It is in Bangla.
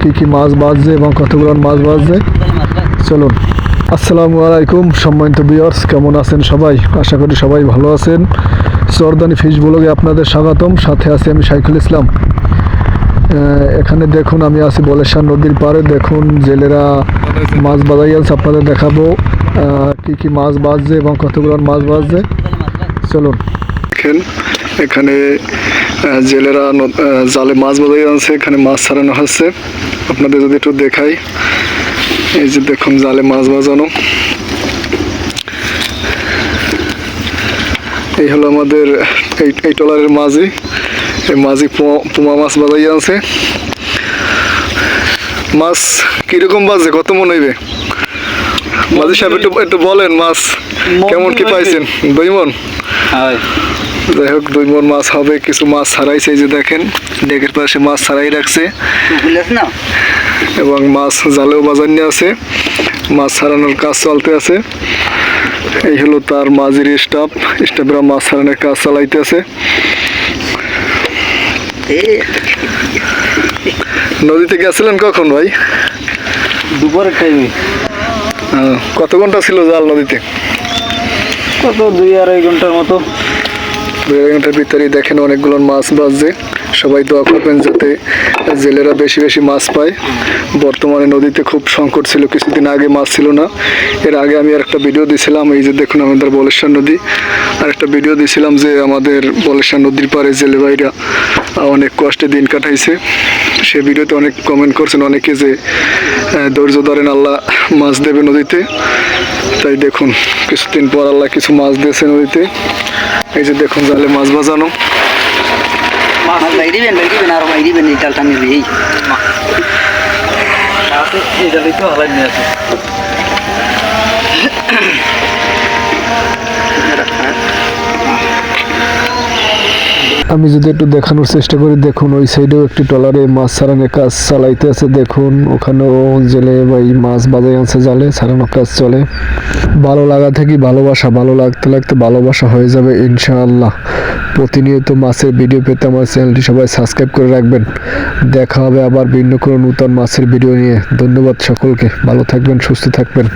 কি কি মাছ বাজছে এবং কতগুলো মাছ বাজছে? চলুন। আসসালামু আলাইকুম, সম্মানিত বিয়ার্স কেমন আছেন সবাই? আশা করি সবাই ভালো আছেন। সরদানি ফিশ ব্লগে আপনাদের স্বাগতম। সাথে আছি আমি সাইকুল ইসলাম। এখানে দেখুন, আমি আছি বলেশ্বর নদীর পাড়ে। দেখুন, জেলেরা মাছ বাজাই আছে, আপনাদের দেখাবো। কি কি মাছ বাজছে এবং কতগুলো মাছ বাজছে। চলুন। দেখেন, এখানে জেলেরা জালে মাছ বাজাই আছে এখানে মাছ ছাড়ানো হচ্ছে আপনাদের যদি একটু দেখাই, এই যে দেখুন জালে মাছ বাজানো এই হলো আমাদের এই এই টলারের মাঝি। এই মাঝি পুমা- মাছ বাজাই আছে মাছ কীরকম বাজে, কত মনে হইবে? মাঝি সাহেব একটু একটু বলেন মাছ কেমন কি পাইছেন? দুই মন যাই হোক দুই মন মাছ হবে কিছু মাছ ছাড়াইছে এই যে দেখেন ডেকের পাশে মাছ ছাড়াই রাখছে। এবং মাছ জালেও বাজার নিয়ে আছে মাছ ছাড়ানোর কাজ চলতে আছে। এই হলো তার মাঝির স্টাফ স্টাফেরা মাছ ছাড়ানোর কাজ চালাইতে আছে। নদীতে গেছিলেন কখন ভাই? দুপুরের টাইমে কত ঘণ্টা ছিল জাল নদীতে? কত? দুই আড়াই ঘণ্টার মতো। দুই আড়াই ঘণ্টার ভিতরেই দেখেন অনেকগুলো মাছ বাজছে। সবাই দোয়া করবেন যাতে জেলেরা বেশি বেশি মাছ পায়। বর্তমানে নদীতে খুব সংকট ছিল কিছুদিন আগে মাছ ছিল না। এর আগে আমি আর একটা ভিডিও দিয়েছিলাম এই যে দেখুন আমাদের বলেশ্বর নদী। আর একটা ভিডিও দিয়েছিলাম যে আমাদের বলেশ্বর নদীর পাড়ে জেলে ভাইরা অনেক কষ্টে দিন কাটাইছে। সে ভিডিওতে অনেক কমেন্ট করছেন অনেকে যে ধৈর্য ধরেন আল্লাহ মাছ দেবে নদীতে। তাই দেখুন কিছুদিন পর আল্লাহ কিছু মাছ দিয়েছে নদীতে। এই যে দেখুন জালে মাছ বাজানো। মাছ আমি যদি একটু দেখানোর চেষ্টা করি, দেখুন, ওই সাইডেও একটি ট্রলারে মাছ ছাড়ানোর কাজ চালাইতে আছে। দেখুন, ওখানেও জেলে ভাই মাছ বাজাই আছে জালে ছাড়ানোর কাজ চলে। ভালো লাগা থেকে ভালোবাসা, ভালো লাগতে লাগতে ভালোবাসা হয়ে যাবে ইনশাআল্লাহ। প্রতিনিয়ত মাছের ভিডিও পেতে আমার চ্যানেলটি সবাই সাবস্ক্রাইব করে রাখবেন। দেখা হবে আবার ভিন্ন কোনো নূতন মাছের ভিডিও নিয়ে। ধন্যবাদ সকলকে। ভালো থাকবেন, সুস্থ থাকবেন।